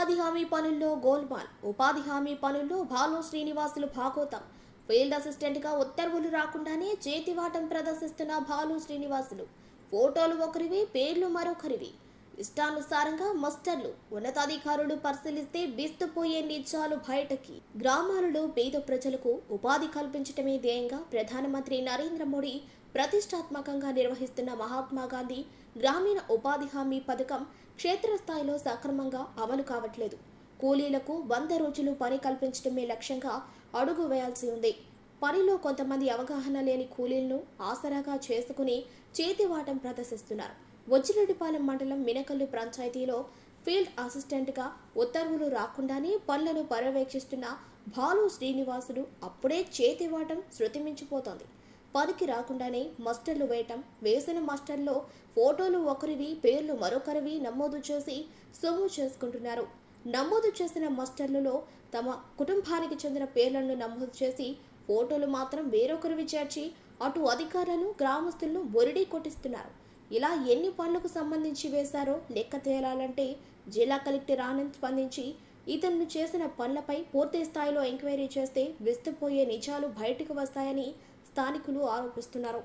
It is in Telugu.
ఉపాధి హామీ పనుల్లో గోల్మాల్. ఉపాధి హామీ పనుల్లో భాను శ్రీనివాసులు భాగోతం. ఫీల్డ్ అసిస్టెంట్గా ఉత్తర్వులు రాకుండానే చేతివాటం ప్రదర్శిస్తున్న భాను శ్రీనివాసులు. ఫోటోలు ఒకరివి పేర్లు మరొకరివి. ఇష్టానుసారంగా మస్టర్లు ఉన్నతాధికారులు పరిశీలిస్తే బిస్తుపోయే నిజాలు బయటకి. గ్రామాలలో పేద ప్రజలకు ఉపాధి కల్పించటమే ధ్యేయంగా ప్రధానమంత్రి నరేంద్ర మోడీ ప్రతిష్టాత్మకంగా నిర్వహిస్తున్న మహాత్మా గాంధీ గ్రామీణ ఉపాధి హామీ పథకం క్షేత్రస్థాయిలో సక్రమంగా అమలు కావట్లేదు. కూలీలకు వంద రోజులు పని కల్పించడమే లక్ష్యంగా అడుగు వేయాల్సి ఉంది. పనిలో కొంతమంది అవగాహన లేని కూలీలను ఆసరాగా చేసుకుని చేతివాటం ప్రదర్శిస్తున్నారు. వజ్జిరెడ్డిపాలెం మండలం మినకల్లు పంచాయతీలో ఫీల్డ్ అసిస్టెంట్గా ఉత్తర్వులు రాకుండానే పనులను పర్యవేక్షిస్తున్న భాలు శ్రీనివాసుడు అప్పుడే చేతివాటం శృతిమించిపోతోంది. పనికి రాకుండానే మస్టర్లు వేయటం వేసిన మస్టర్లో ఫోటోలు ఒకరివి పేర్లు మరొకరివి నమోదు చేసి సొమ్ము చేసుకుంటున్నారు. నమోదు చేసిన మస్టర్లలో తమ కుటుంబానికి చెందిన పేర్లను నమోదు చేసి ఫోటోలు మాత్రం వేరొకరివి చేర్చి అటు అధికారులను గ్రామస్తులను బొరిడి కొట్టిస్తున్నారు. ఇలా ఎన్ని పనులకు సంబంధించి వేశారో లెక్క తేలాలంటే జిల్లా కలెక్టర్ ఆనంద్ స్పందించి ఇతను చేసిన పనులపై పూర్తి స్థాయిలో ఎంక్వైరీ చేస్తే విస్తుపోయే నిజాలు బయటకు వస్తాయని స్థానికులు ఆరోపిస్తున్నారు.